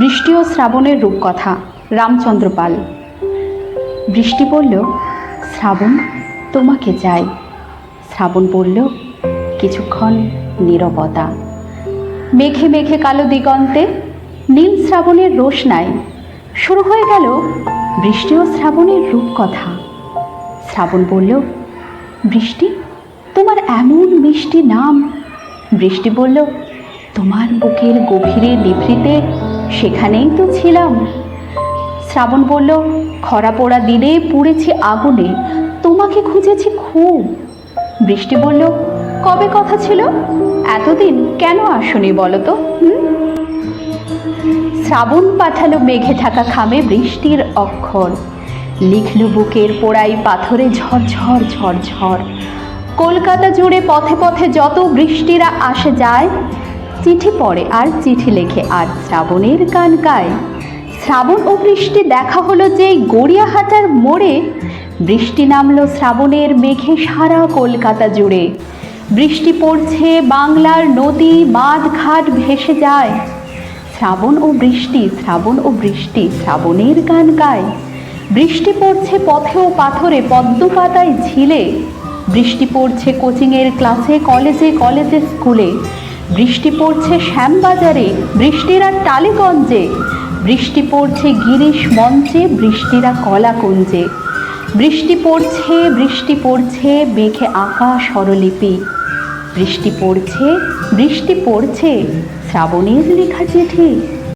বৃষ্টি ও শ্রাবণের রূপকথা, রামচন্দ্র পাল। বৃষ্টি বলল শ্রাবণ তোমাকে চাই। শ্রাবণ বলল কিছুক্ষণ নীরবতা। মেঘে মেঘে কালো দিগন্তে, নীল শ্রাবণের রোশনাই শুরু হয়ে গেল বৃষ্টি ও শ্রাবণের রূপকথা। শ্রাবণ বলল বৃষ্টি, তোমার এমন মিষ্টি নাম। বৃষ্টি বলল তোমার বুকের গভীরে নিভৃতে সেখানেই তো ছিলাম। শ্রাবণ বলল, খরা পোড়া দিনে পুড়েছি আগুনে, তোমাকে খুঁজেছি খুব। বৃষ্টি বলল, কবে কথা ছিল? এতদিন কেন আসনি বলো তো শ্রাবণ পাঠালো মেঘে থাকা খামে বৃষ্টির অক্ষর। লিখল বুকের পোড়াই পাথরে ঝরঝর ঝরঝর। কলকাতা জুড়ে পথে পথে যত বৃষ্টিরা আসে যায় চিঠি পড়ে আর চিঠি লেখে, আর শ্রাবণের গান গায়। শ্রাবণ ও বৃষ্টি দেখা হলো যে গড়িয়াহাটার মোড়ে। বৃষ্টি নামলো শ্রাবণের মেঘে সারা কলকাতা জুড়ে। বৃষ্টি পড়ছে বাংলার নদী বাঁধ ঘাট ভেসে যায়। শ্রাবণ ও বৃষ্টি, শ্রাবণ ও বৃষ্টি, শ্রাবণের গান গায়। বৃষ্টি পড়ছে পথে ও পাথরে পদ্ম পাতায় ঝিলে। বৃষ্টি পড়ছে কোচিংয়ের ক্লাসে, কলেজে কলেজে স্কুলে। বৃষ্টি পড়ছে শ্যামবাজারে, বৃষ্টির আর টালিগঞ্জে। বৃষ্টি পড়ছে গিরিশ মঞ্চে, বৃষ্টিরা কলাকুঞ্জে। বৃষ্টি পড়ছে বৃষ্টি পড়ছে, মেঘে আঁকা স্বরলিপি বৃষ্টি পড়ছে বৃষ্টি পড়ছে, শ্রাবণের লেখা চিঠি।